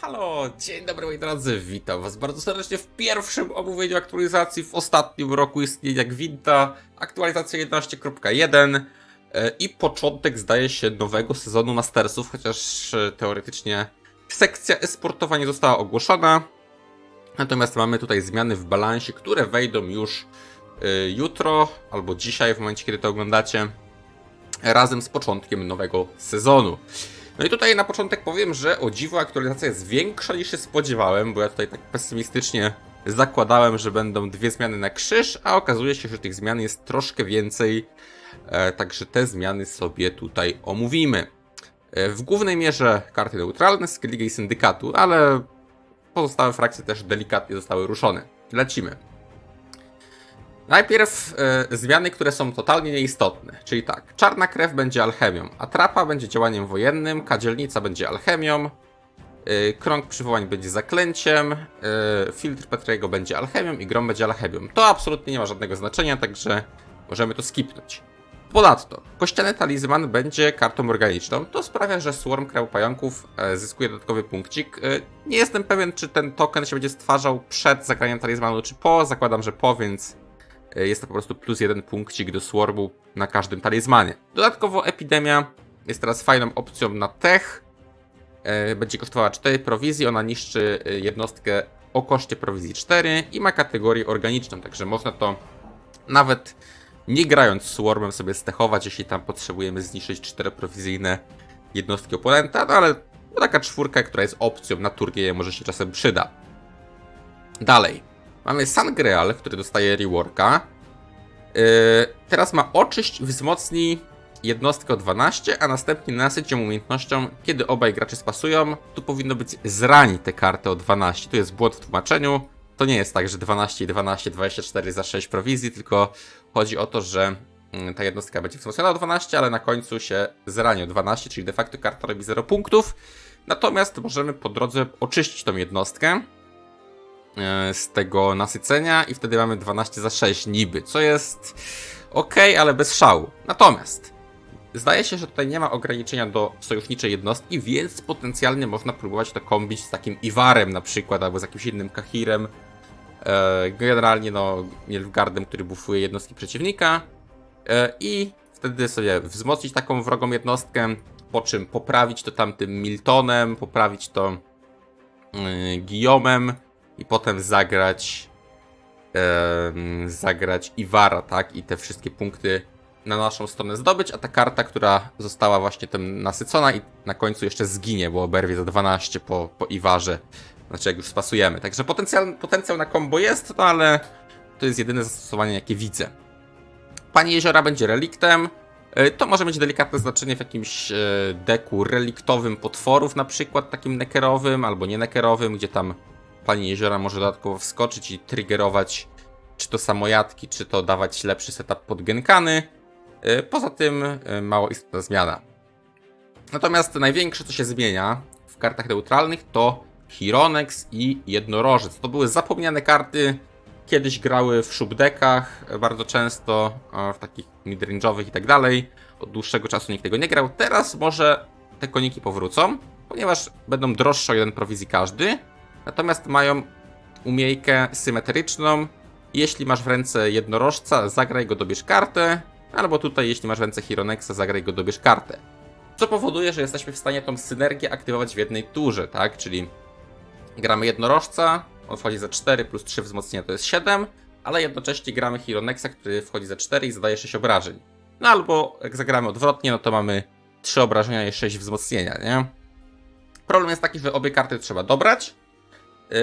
Halo, halo, dzień dobry moi drodzy, witam was bardzo serdecznie w pierwszym omówieniu aktualizacji w ostatnim roku istnienia Gwinta, aktualizacja 11.1 e, i początek zdaje się nowego sezonu Mastersów, chociaż e, teoretycznie sekcja esportowa nie została ogłoszona, natomiast mamy tutaj zmiany w balansie, które wejdą już e, jutro albo dzisiaj w momencie kiedy to oglądacie, razem z początkiem nowego sezonu. No i tutaj na początek powiem, że o dziwo aktualizacja jest większa niż się spodziewałem, bo ja tutaj tak pesymistycznie zakładałem, że będą dwie zmiany na krzyż, a okazuje się, że tych zmian jest troszkę więcej, e, także te zmiany sobie tutaj omówimy. E, w głównej mierze karty neutralne, Skellige i Syndykatu, ale pozostałe frakcje też delikatnie zostały ruszone. Lecimy. Najpierw e, zmiany, które są totalnie nieistotne, czyli tak, czarna krew będzie alchemią, atrapa będzie działaniem wojennym, kadzielnica będzie alchemią, e, krąg przywołań będzie zaklęciem, e, filtr Petriego będzie alchemią i grom będzie alchemią. To absolutnie nie ma żadnego znaczenia, także możemy to skipnąć. Ponadto, kościany talizman będzie kartą organiczną. To sprawia, że Swarm Krew Pająków e, zyskuje dodatkowy punkcik. Nie jestem pewien, czy ten token się będzie stwarzał przed zagraniem talizmanu, czy po. Zakładam, że po, więc jest to po prostu plus jeden punkcik do Swarmu na każdym talizmanie. Dodatkowo Epidemia jest teraz fajną opcją na tech. E, Będzie kosztowała 4 prowizji, ona niszczy e, jednostkę o koszcie prowizji 4 i ma kategorię organiczną, także można to nawet nie grając Swarmem sobie stechować, jeśli tam potrzebujemy zniszczyć 4 prowizyjne jednostki oponenta, no ale taka czwórka, która jest opcją na turnieje może się czasem przyda. Dalej. Mamy Sangreal, który dostaje reworka. Yy, teraz ma oczyść, wzmocni jednostkę o 12, a następnie nasyć ją umiejętnością, kiedy obaj gracze spasują. Tu powinno być zrani tę kartę o 12. Tu jest błąd w tłumaczeniu. To nie jest tak, że 12 i 12, 24 za 6 prowizji, tylko chodzi o to, że mm, ta jednostka będzie wzmocniona o 12, ale na końcu się zrani o 12, czyli de facto karta robi 0 punktów. Natomiast możemy po drodze oczyścić tą jednostkę z tego nasycenia i wtedy mamy 12 za 6 niby, co jest ok, ale bez szału. Natomiast zdaje się, że tutaj nie ma ograniczenia do sojuszniczej jednostki, więc potencjalnie można próbować to kombić z takim Iwarem na przykład, albo z jakimś innym Kahirem. E, Generalnie no Nilfgaardem, który bufuje jednostki przeciwnika e, i wtedy sobie wzmocnić taką wrogą jednostkę, po czym poprawić to tamtym Miltonem, poprawić to yy, Guillaumem i potem zagrać em, zagrać Iwara, tak? I te wszystkie punkty na naszą stronę zdobyć, a ta karta, która została właśnie tym nasycona i na końcu jeszcze zginie, bo oberwie za 12 po, po Iwarze. Znaczy jak już spasujemy. Także potencjał, potencjał na combo jest, no ale to jest jedyne zastosowanie jakie widzę. Pani Jeziora będzie reliktem. E, To może mieć delikatne znaczenie w jakimś e, deku reliktowym potworów, na przykład takim nekerowym albo nie nekerowym, gdzie tam Pani Jeziora może dodatkowo wskoczyć i triggerować czy to samojatki, czy to dawać lepszy setup pod genkany. E, Poza tym e, mało istotna zmiana. Natomiast największe, co się zmienia w kartach neutralnych, to Hironex i Jednorożec. To były zapomniane karty, kiedyś grały w shubdekach bardzo często, w takich midrange'owych i tak dalej. Od dłuższego czasu nikt tego nie grał. Teraz może te koniki powrócą, ponieważ będą droższe o jeden prowizji każdy, natomiast mają umiejkę symetryczną. Jeśli masz w ręce jednorożca, zagraj go, dobierz kartę, albo tutaj, jeśli masz w ręce Hironexa, zagraj go, dobierz kartę. Co powoduje, że jesteśmy w stanie tą synergię aktywować w jednej turze, tak? Czyli gramy jednorożca, on wchodzi za 4 plus 3 wzmocnienia to jest 7, ale jednocześnie gramy Hironexa, który wchodzi za 4 i zadaje 6 obrażeń. No albo jak zagramy odwrotnie, no to mamy 3 obrażenia i 6 wzmocnienia, nie? Problem jest taki, że obie karty trzeba dobrać,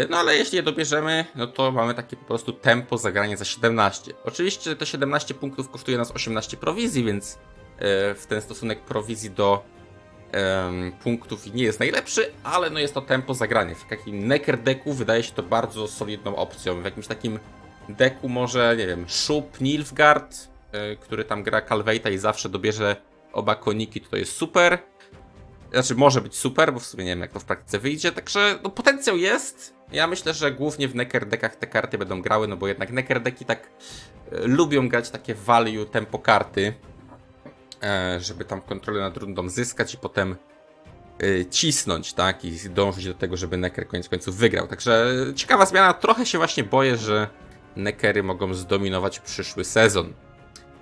no ale jeśli je dobierzemy, no to mamy takie po prostu tempo zagrania za 17. Oczywiście te 17 punktów kosztuje nas 18 prowizji, więc yy, w ten stosunek prowizji do punktów nie jest najlepszy, ale no jest to tempo zagrania. W takim necker decku wydaje się to bardzo solidną opcją. W jakimś takim deku może, nie wiem, Szup, Nilfgaard, y, który tam gra Calveita i zawsze dobierze oba koniki, to jest super. Znaczy może być super, bo w sumie nie wiem jak to w praktyce wyjdzie, także no, potencjał jest. Ja myślę, że głównie w necker deckach te karty będą grały, no bo jednak necker decki tak y, lubią grać takie value tempo karty e, żeby tam kontrolę nad rundą zyskać i potem y, cisnąć, tak? I dążyć do tego, żeby Necker koniec końców wygrał. Także ciekawa zmiana. Trochę się właśnie boję, że Neckery mogą zdominować przyszły sezon.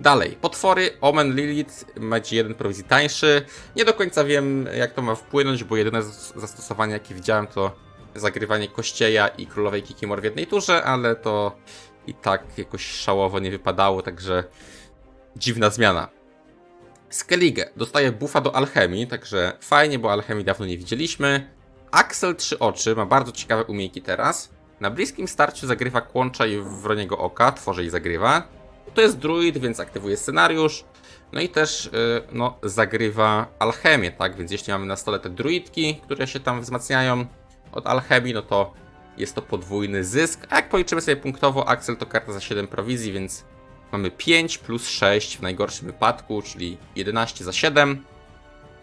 Dalej, potwory, Omen Lilith będzie jeden prowizji tańszy. Nie do końca wiem, jak to ma wpłynąć, bo jedyne zastosowanie, jakie widziałem, to zagrywanie Kościeja i Królowej Kikimor w jednej turze, ale to i tak jakoś szałowo nie wypadało, także dziwna zmiana. Skellige dostaje buffa do alchemii, także fajnie, bo alchemii dawno nie widzieliśmy. Axel Trzy Oczy ma bardzo ciekawe umiejki teraz. Na bliskim starciu zagrywa kłącza i wroniego oka, tworzy i zagrywa. To jest druid, więc aktywuje scenariusz. No i też y, no, zagrywa alchemię, tak? Więc jeśli mamy na stole te druidki, które się tam wzmacniają od alchemii, no to jest to podwójny zysk. A jak policzymy sobie punktowo, Axel to karta za 7 prowizji, więc mamy 5 plus 6 w najgorszym wypadku, czyli 11 za 7.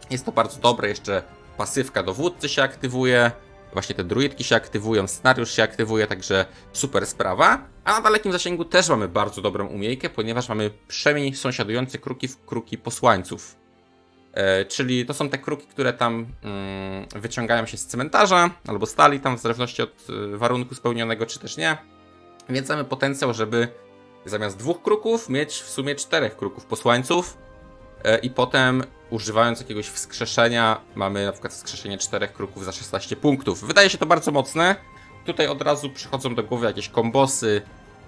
Jest to bardzo dobre, jeszcze pasywka dowódcy się aktywuje, właśnie te druidki się aktywują, scenariusz się aktywuje, także super sprawa. A na dalekim zasięgu też mamy bardzo dobrą umiejkę, ponieważ mamy przemień sąsiadujące kruki w kruki posłańców. E, czyli to są te kruki, które tam mm, wyciągają się z cmentarza, albo stali tam w zależności od y, warunku spełnionego, czy też nie. Więc mamy potencjał, żeby zamiast dwóch kruków mieć w sumie czterech kruków posłańców. E, I potem używając jakiegoś wskrzeszenia mamy na przykład wskrzeszenie czterech kruków za 16 punktów. Wydaje się to bardzo mocne. Tutaj od razu przychodzą do głowy jakieś kombosy,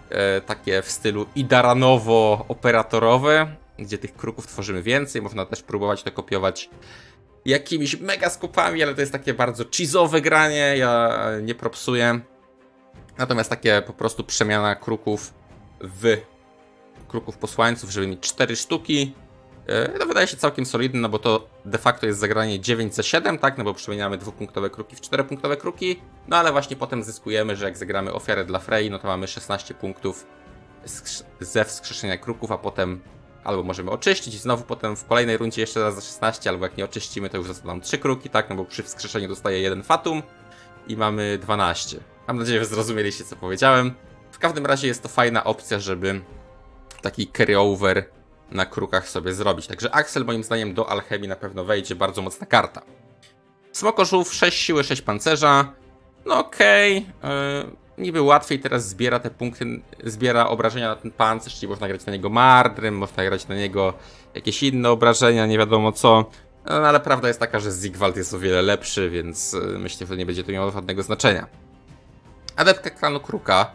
e, takie w stylu idaranowo-operatorowe, gdzie tych kruków tworzymy więcej. Można też próbować to kopiować jakimiś mega skupami, ale to jest takie bardzo cheese'owe granie, ja nie propsuję. Natomiast takie po prostu przemiana kruków w kruków posłańców, żeby mieć 4 sztuki. E, No wydaje się całkiem solidny, no bo to de facto jest zagranie 9 za 7, tak? No bo przemieniamy dwupunktowe kruki w 4-punktowe kruki. No ale właśnie potem zyskujemy, że jak zagramy ofiarę dla Frey, no to mamy 16 punktów ze wskrzeszenia kruków, a potem albo możemy oczyścić i znowu potem w kolejnej rundzie jeszcze raz za 16, albo jak nie oczyścimy, to już zostaną 3 kruki, tak? No bo przy wskrzeszeniu dostaje jeden fatum i mamy 12. Mam nadzieję, że zrozumieliście, co powiedziałem. W każdym razie jest to fajna opcja, żeby taki carry-over na krukach sobie zrobić. Także Axel moim zdaniem do alchemii na pewno wejdzie, bardzo mocna karta. Smokożów 6 siły, 6 pancerza. No okej, yy, niby łatwiej teraz zbiera te punkty, zbiera obrażenia na ten pancerz, czyli można grać na niego mardrem, można grać na niego jakieś inne obrażenia, nie wiadomo co. No, ale prawda jest taka, że Zigwald jest o wiele lepszy, więc yy, myślę, że nie będzie to miało żadnego znaczenia. Adeptka klanu Kruka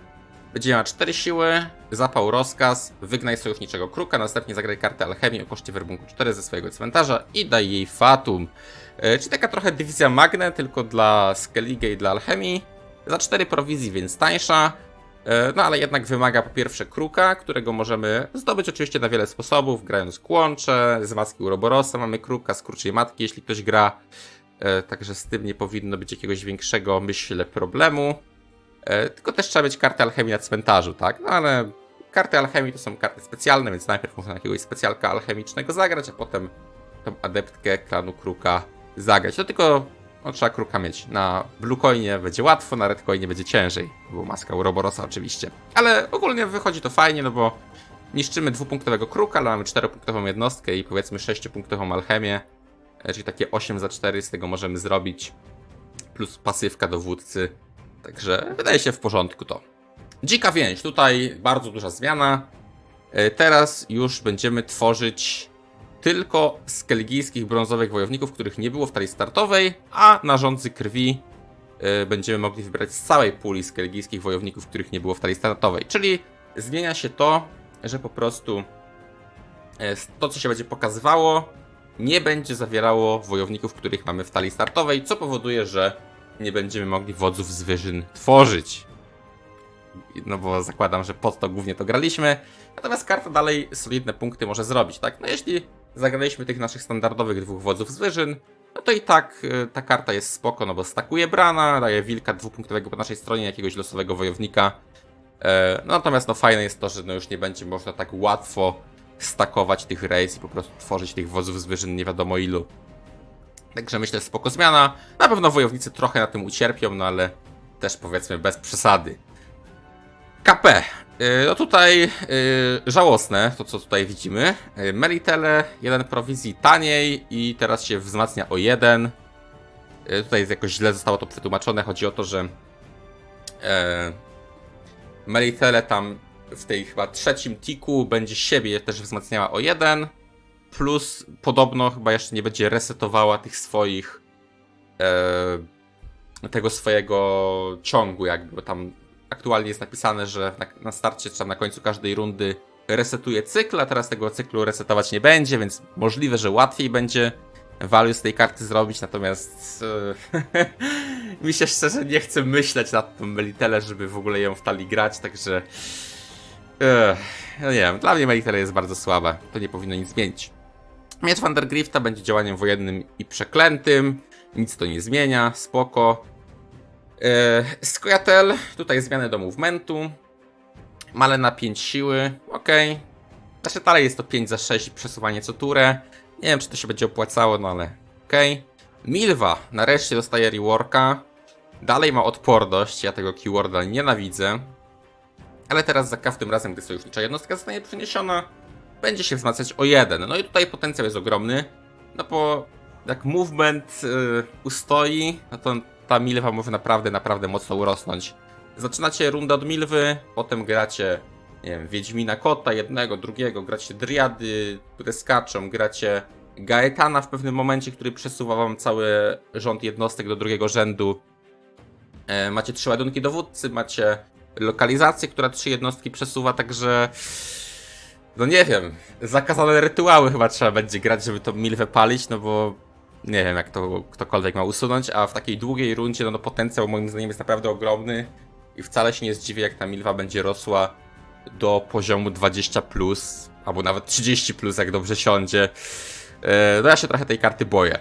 będzie miała 4 siły, zapał rozkaz, wygnaj sojuszniczego kruka, następnie zagraj kartę alchemii o koszcie werbunku 4 ze swojego cmentarza i daj jej fatum. E, czyli taka trochę dywizja Magne, tylko dla Skellige i dla alchemii. Za 4 prowizji, więc tańsza. E, No ale jednak wymaga po pierwsze kruka, którego możemy zdobyć oczywiście na wiele sposobów, grając kłącze, z maski Uroborosa mamy kruka, z kruczej matki, jeśli ktoś gra. E, Także z tym nie powinno być jakiegoś większego, myślę, problemu. E, Tylko też trzeba mieć kartę alchemii na cmentarzu, tak? No ale karty alchemii to są karty specjalne, więc najpierw można jakiegoś specjalka alchemicznego zagrać, a potem tą adeptkę klanu Kruka zagrać. To tylko no, trzeba Kruka mieć. Na Blue Coinie będzie łatwo, na Red Coinie będzie ciężej, bo maska Uroborosa oczywiście. Ale ogólnie wychodzi to fajnie, no bo niszczymy dwupunktowego Kruka, ale mamy czteropunktową jednostkę i powiedzmy sześciopunktową alchemię, e, czyli takie 8 za 4 z tego możemy zrobić, plus pasywka dowódcy. Także wydaje się w porządku to. Dzika więź, tutaj bardzo duża zmiana. E, Teraz już będziemy tworzyć tylko skelgijskich brązowych wojowników, których nie było w talii startowej, a na rządzy krwi e, będziemy mogli wybrać z całej puli skelgijskich wojowników, których nie było w talii startowej. Czyli zmienia się to, że po prostu e, to, co się będzie pokazywało, nie będzie zawierało wojowników, których mamy w talii startowej, co powoduje, że nie będziemy mogli wodzów z wyżyn tworzyć. No bo zakładam, że pod to głównie to graliśmy. Natomiast karta dalej solidne punkty może zrobić, tak? No jeśli zagraliśmy tych naszych standardowych dwóch wodzów z wyżyn, no to i tak y, ta karta jest spoko, no bo stakuje brana, daje wilka dwupunktowego po naszej stronie, jakiegoś losowego wojownika. E, no natomiast no fajne jest to, że no już nie będzie można tak łatwo stakować tych rejs i po prostu tworzyć tych wodzów z wyżyn nie wiadomo ilu. Także myślę, spoko zmiana. Na pewno wojownicy trochę na tym ucierpią, no ale też powiedzmy bez przesady. KP. Yy, No tutaj yy, żałosne to, co tutaj widzimy. Yy, Melitele, jeden prowizji taniej i teraz się wzmacnia o jeden. Tutaj jakoś źle zostało to przetłumaczone. Chodzi o to, że e, Melitele tam w tej chyba trzecim tiku będzie siebie też wzmacniała o jeden. Plus podobno chyba jeszcze nie będzie resetowała tych swoich e, tego swojego ciągu jakby, tam aktualnie jest napisane, że na, na starcie czy tam na końcu każdej rundy resetuje cykl, a teraz tego cyklu resetować nie będzie, więc możliwe, że łatwiej będzie value z tej karty zrobić, natomiast e, mi się szczerze nie chce myśleć nad tą Melitele, żeby w ogóle ją w talii grać, także e, no nie wiem, dla mnie Melitele jest bardzo słaba, to nie powinno nic zmienić. Miecz Vandergrifta będzie działaniem wojennym i przeklętym, nic to nie zmienia, spoko. Skojatel, tutaj zmiany do movementu, Male na 5 siły, ok. Znaczy dalej jest to 5 za 6 i przesuwanie co turę. Nie wiem, czy to się będzie opłacało, no ale okej. Milwa nareszcie dostaje reworka. Dalej ma odporność, ja tego keyworda nienawidzę. Ale teraz za każdym razem, gdy sojusznicza jednostka zostanie przeniesiona, będzie się wzmacniać o jeden. No i tutaj potencjał jest ogromny, no bo jak movement yy, ustoi, no to ta milwa może naprawdę, naprawdę mocno urosnąć. Zaczynacie rundę od milwy, potem gracie, nie wiem, Wiedźmina Kota, jednego, drugiego, gracie Driady, które skaczą, gracie Gaetana w pewnym momencie, który przesuwa wam cały rząd jednostek do drugiego rzędu. E, macie trzy ładunki dowódcy, macie lokalizację, która trzy jednostki przesuwa, także no nie wiem, zakazane rytuały chyba trzeba będzie grać, żeby to milwę palić, no bo nie wiem jak to ktokolwiek ma usunąć, a w takiej długiej rundzie no, no potencjał moim zdaniem jest naprawdę ogromny i wcale się nie zdziwię jak ta milwa będzie rosła do poziomu 20+, plus, albo nawet 30+, plus, jak dobrze siądzie. E, No ja się trochę tej karty boję.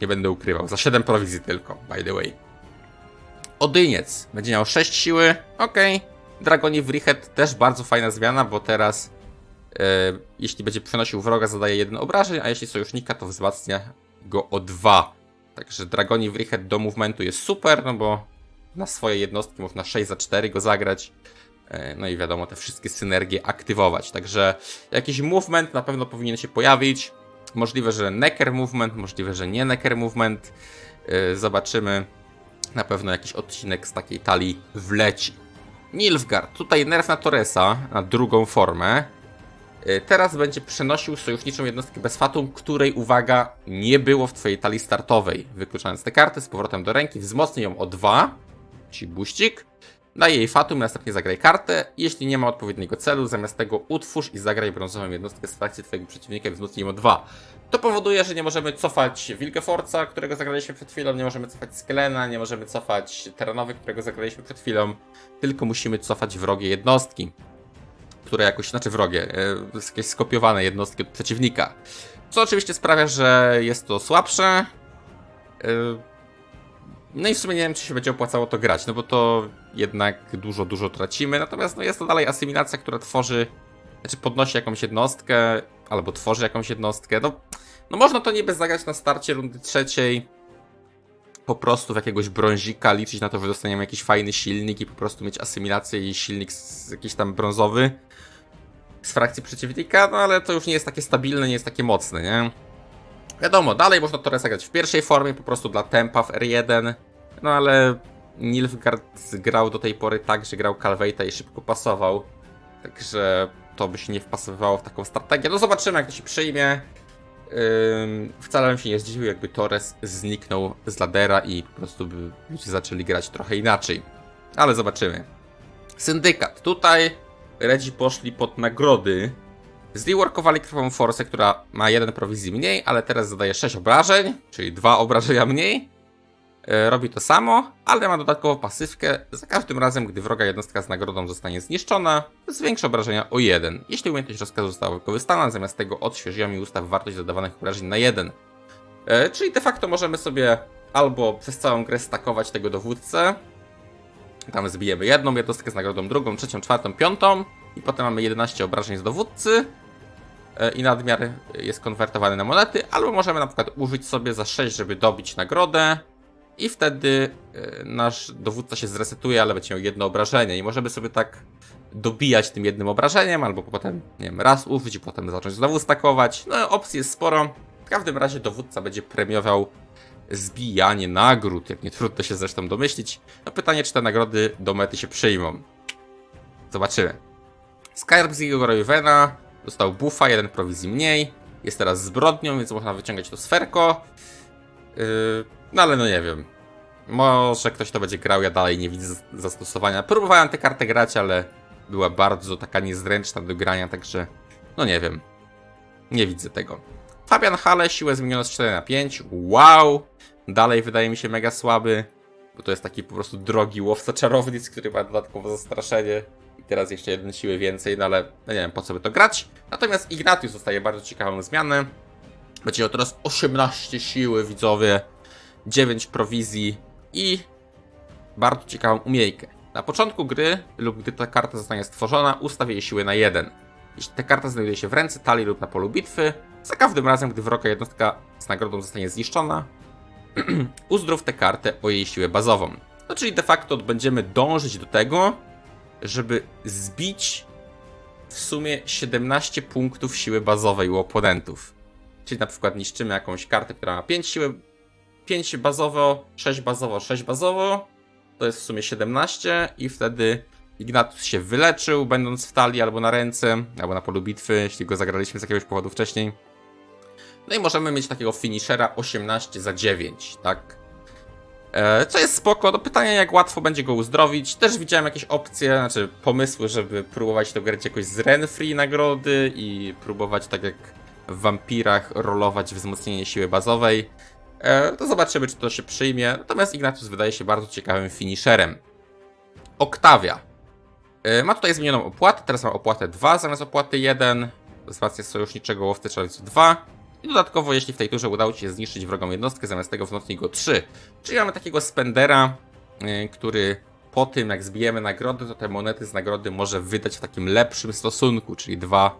Nie będę ukrywał. Za 7 prowizji tylko, by the way. Odyniec będzie miał 6 siły, okej. Dragoni Wrichet też bardzo fajna zmiana, bo teraz jeśli będzie przenosił wroga zadaje jeden obrażeń, a jeśli sojusznika to wzmacnia go o 2. Także Dragoni Wrichet do movementu jest super, no bo na swoje jednostki można 6 za 4 go zagrać. E, No i wiadomo, te wszystkie synergie aktywować. Także jakiś movement na pewno powinien się pojawić. Możliwe, że necker movement, możliwe, że nie necker movement. E, Zobaczymy. Na pewno jakiś odcinek z takiej talii wleci. Nilfgaard, tutaj nerf na Torresa, na drugą formę. E, Teraz będzie przenosił sojuszniczą jednostkę bez fatum, której, uwaga, nie było w twojej talii startowej. Wykluczając tę kartę z powrotem do ręki, wzmocni ją o 2, czyli buścik. Daje jej fatum, następnie zagraj kartę. Jeśli nie ma odpowiedniego celu, zamiast tego utwórz i zagraj brązową jednostkę z frakcji twojego przeciwnika i wzmocnij ją o 2. To powoduje, że nie możemy cofać Wilgeforca, którego zagraliśmy przed chwilą, nie możemy cofać Skelena, nie możemy cofać Terranowy, którego zagraliśmy przed chwilą, tylko musimy cofać wrogie jednostki, które jakoś, znaczy wrogie, e, jakieś skopiowane jednostki od przeciwnika. Co oczywiście sprawia, że jest to słabsze. E, No i w sumie nie wiem, czy się będzie opłacało to grać, no bo to jednak dużo, dużo tracimy. Natomiast no jest to dalej asymilacja, która tworzy, znaczy podnosi jakąś jednostkę, albo tworzy jakąś jednostkę. No, no można to niby zagrać na starcie rundy trzeciej. Po prostu w jakiegoś brązika, liczyć na to, że dostaniemy jakiś fajny silnik i po prostu mieć asymilację i silnik z, jakiś tam brązowy z frakcji przeciwnika, no ale to już nie jest takie stabilne, nie jest takie mocne, nie? Wiadomo, dalej można to grać w pierwszej formie, po prostu dla tempa w R1, no ale Nilfgaard grał do tej pory tak, że grał Calveita i szybko pasował, także to by się nie wpasowywało w taką strategię. No zobaczymy, jak to się przyjmie. Wcale bym się nie zdziwił, jakby Torres zniknął z ladera i po prostu by ludzie zaczęli grać trochę inaczej. Ale zobaczymy. Syndykat. Tutaj Redzi poszli pod nagrody. Zreworkowali krwawą forsę, która ma jeden prowizji mniej, ale teraz zadaje 6 obrażeń, czyli 2 obrażenia mniej. E, Robi to samo, ale ma dodatkową pasywkę. Za każdym razem, gdy wroga jednostka z nagrodą zostanie zniszczona, zwiększa obrażenia o 1. Jeśli umiejętność rozkazu została wykorzystana, zamiast tego odświeżyła mi ustaw wartość dodawanych obrażeń na 1. E, Czyli de facto możemy sobie albo przez całą grę stakować tego dowódcę, tam zbijemy jedną jednostkę z nagrodą, drugą, trzecią, czwartą, piątą i potem mamy 11 obrażeń z dowódcy e, i nadmiar jest konwertowany na monety, albo możemy na przykład użyć sobie za 6, żeby dobić nagrodę i wtedy e, nasz dowódca się zresetuje, ale będzie miał jedno obrażenie i możemy sobie tak dobijać tym jednym obrażeniem, albo potem, nie wiem, raz i potem zacząć znowu stakować. No opcji jest sporo. W każdym razie dowódca będzie premiował zbijanie nagród, jak nie trudno się zresztą domyślić. No pytanie, czy te nagrody do mety się przyjmą. Zobaczymy. Skyrim z Igor Ravena dostał buffa, jeden prowizji mniej. Jest teraz zbrodnią, więc można wyciągać to sferko. Yy, no ale no nie wiem. Może ktoś to będzie grał, ja dalej nie widzę zastosowania. Próbowałem tę kartę grać, ale była bardzo taka niezręczna do grania, także no nie wiem. Nie widzę tego. Fabian Hale, siłę zmieniono z 4 na 5. Wow! Dalej wydaje mi się mega słaby, bo to jest taki po prostu drogi łowca czarownic, który ma dodatkowo zastraszenie. I teraz jeszcze jeden siły więcej, no ale no nie wiem po co by to grać. Natomiast Ignatius dostaje bardzo ciekawą zmianę. Będzie miał teraz 18 siły, widzowie, 9 prowizji i bardzo ciekawą umiejkę. Na początku gry lub gdy ta karta zostanie stworzona, ustawię jej siły na 1. Jeśli ta karta znajduje się w ręce, talii lub na polu bitwy, za każdym razem, gdy wroga jednostka z nagrodą zostanie zniszczona, uzdrów tę kartę o jej siłę bazową. No czyli de facto będziemy dążyć do tego, żeby zbić w sumie 17 punktów siły bazowej u oponentów. Czyli na przykład niszczymy jakąś kartę, która ma 5 siły, 5 bazowo, 6 bazowo, 6 bazowo, to jest w sumie 17 i wtedy Ignatius się wyleczył, będąc w talii albo na ręce, albo na polu bitwy, jeśli go zagraliśmy z jakiegoś powodu wcześniej. No i możemy mieć takiego finishera 18 za 9, tak? E, co jest spoko, do pytania jak łatwo będzie go uzdrowić. Też widziałem jakieś opcje, znaczy pomysły, żeby próbować to grać jakoś z Renfree nagrody i próbować tak jak w Wampirach rolować wzmocnienie siły bazowej. E, to zobaczymy, czy to się przyjmie. Natomiast Ignatius wydaje się bardzo ciekawym finisherem. Octavia. E, Ma tutaj zmienioną opłatę, teraz ma opłatę 2 zamiast opłaty 1. Z racji sojuszniczego łowcy czarownicy 2. I dodatkowo, jeśli w tej turze udało Ci się zniszczyć wrogą jednostkę, zamiast tego wzmocnij go 3. Czyli mamy takiego spendera, e, który po tym jak zbijemy nagrody, to te monety z nagrody może wydać w takim lepszym stosunku, czyli dwa,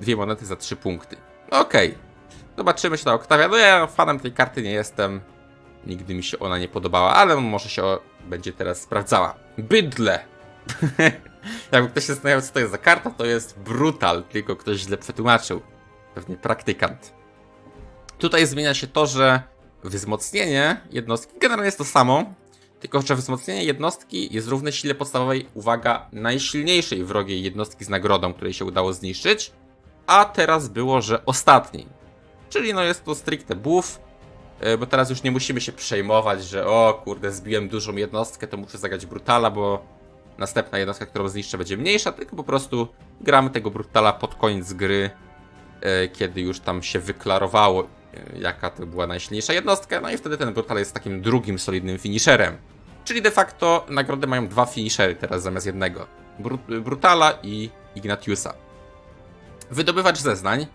dwie monety za 3 punkty. Okej. Zobaczymy się ta Octavia. No ja fanem tej karty nie jestem. Nigdy mi się ona nie podobała, ale może się będzie teraz sprawdzała. Bydle! Jakby ktoś się zastanawiał, co to jest za karta, to jest Brutal, tylko ktoś źle przetłumaczył. Pewnie praktykant. Tutaj zmienia się to, że wzmocnienie jednostki generalnie jest to samo, tylko że wzmocnienie jednostki jest równe sile podstawowej, uwaga, najsilniejszej wrogiej jednostki z nagrodą, której się udało zniszczyć, a teraz było, że ostatniej. Czyli no jest to stricte buff, e, bo teraz już nie musimy się przejmować, że o kurde, zbiłem dużą jednostkę, to muszę zagrać brutala, bo następna jednostka, którą zniszczę będzie mniejsza, tylko po prostu gramy tego brutala pod koniec gry, e, kiedy już tam się wyklarowało, e, jaka to była najsilniejsza jednostka, no i wtedy ten brutal jest takim drugim solidnym finisherem. Czyli de facto nagrody mają dwa finishery teraz zamiast jednego. Bru- brutala i Ignatiusa. Wydobywacz zeznań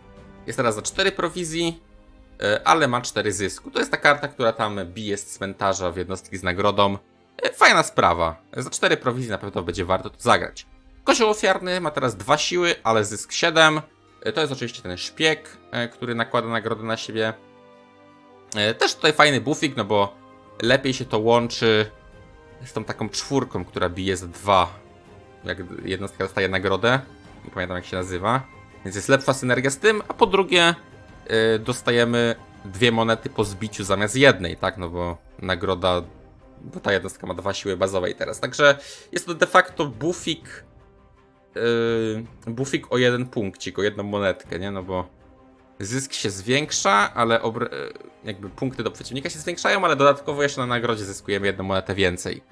jest teraz za 4 prowizji, e, ale ma 4 zysku. To jest ta karta, która tam bije z cmentarza w jednostki z nagrodą. E, Fajna sprawa. Za 4 prowizji na pewno będzie warto to zagrać. Kozioł ofiarny ma teraz 2 siły, ale zysk 7. E, To jest oczywiście ten szpieg, który nakłada nagrodę na siebie. Też tutaj fajny buffik, no bo lepiej się to łączy z tą taką czwórką, która bije za 2. Jak jednostka dostaje nagrodę. Nie pamiętam jak się nazywa. Więc jest lepsza synergia z tym, a po drugie yy, dostajemy dwie monety po zbiciu zamiast jednej, tak? No bo nagroda, bo ta jednostka ma dwa siły bazowej teraz. Także jest to de facto buffik, yy, buffik o jeden punkcik, o jedną monetkę, nie? No bo zysk się zwiększa, ale yy, jakby punkty do przeciwnika się zwiększają, ale dodatkowo jeszcze na nagrodzie zyskujemy jedną monetę więcej.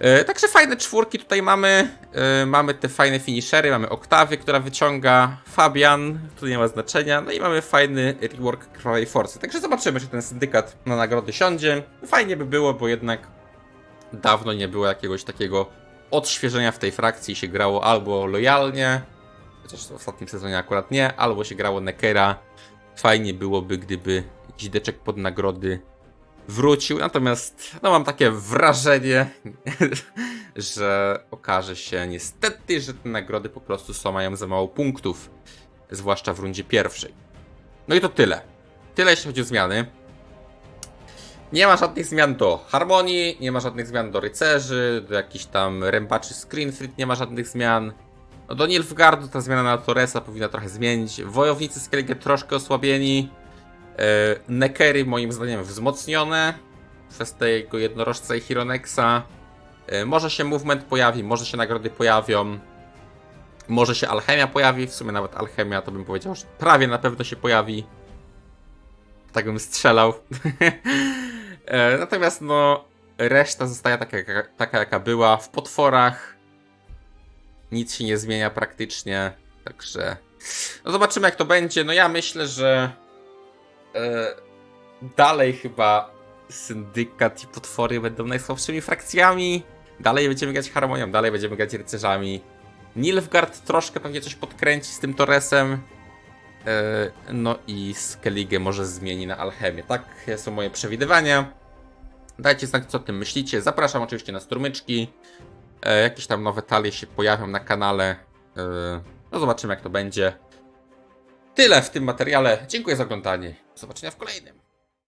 E, Także fajne czwórki tutaj mamy. E, Mamy te fajne finishery, mamy Oktawię, która wyciąga, Fabian, tu nie ma znaczenia, no i mamy fajny rework Krwawej Forcy. Także zobaczymy, czy ten syndykat na nagrody siądzie. Fajnie by było, bo jednak dawno nie było jakiegoś takiego odświeżenia w tej frakcji. Się grało albo lojalnie, chociaż w ostatnim sezonie akurat nie, albo się grało Nekera. Fajnie byłoby, gdyby dzideczek pod nagrody wrócił, natomiast no mam takie wrażenie, że okaże się niestety, że te nagrody po prostu są, mają za mało punktów, zwłaszcza w rundzie pierwszej. No i to tyle. Tyle jeśli chodzi o zmiany. Nie ma żadnych zmian do harmonii, nie ma żadnych zmian do rycerzy, do jakichś tam rębaczy Screenfrit nie ma żadnych zmian. No do Nilfgaardu ta zmiana na Torresa powinna trochę zmienić. Wojownicy Skellige troszkę osłabieni. Nekery moim zdaniem wzmocnione przez tego jednorożca i Hironexa. E, Może się movement pojawi, może się nagrody pojawią. Może się alchemia pojawi, w sumie nawet alchemia to bym powiedział, że prawie na pewno się pojawi. Tak bym strzelał. E, Natomiast no, reszta zostaje taka, taka jaka była. W potworach nic się nie zmienia praktycznie, także no zobaczymy jak to będzie. No ja myślę, że e, dalej chyba syndykat i potwory będą najsłabszymi frakcjami. Dalej będziemy grać harmonią, dalej będziemy grać rycerzami. Nilfgaard troszkę pewnie coś podkręci z tym Toresem. E, No i Skellige może zmieni na alchemię. Tak są moje przewidywania. Dajcie znać, co o tym myślicie. Zapraszam oczywiście na strumyczki. E, Jakieś tam nowe talie się pojawią na kanale. No zobaczymy, jak to będzie. Tyle w tym materiale. Dziękuję za oglądanie. Zobaczenia w kolejnym.